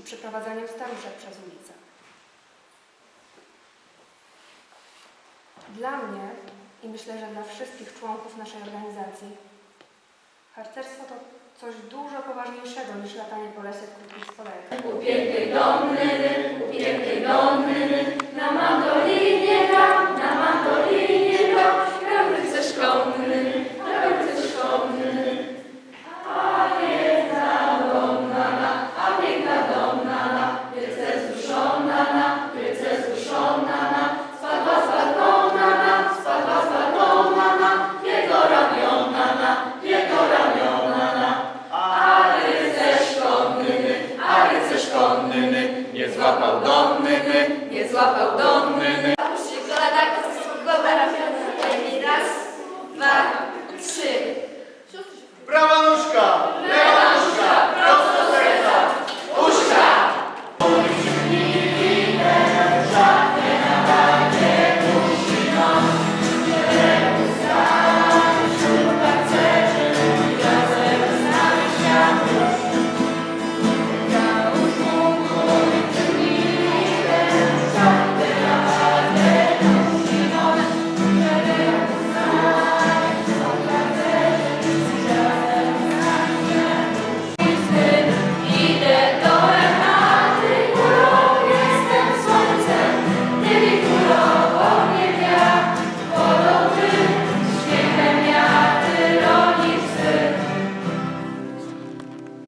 przeprowadzaniem staruszek przez ulicę. Dla mnie i myślę, że dla wszystkich członków naszej organizacji harcerstwo to coś dużo poważniejszego niż latanie po lesie w krótkich spodenkach. nie złapał domny, nie złapał domny.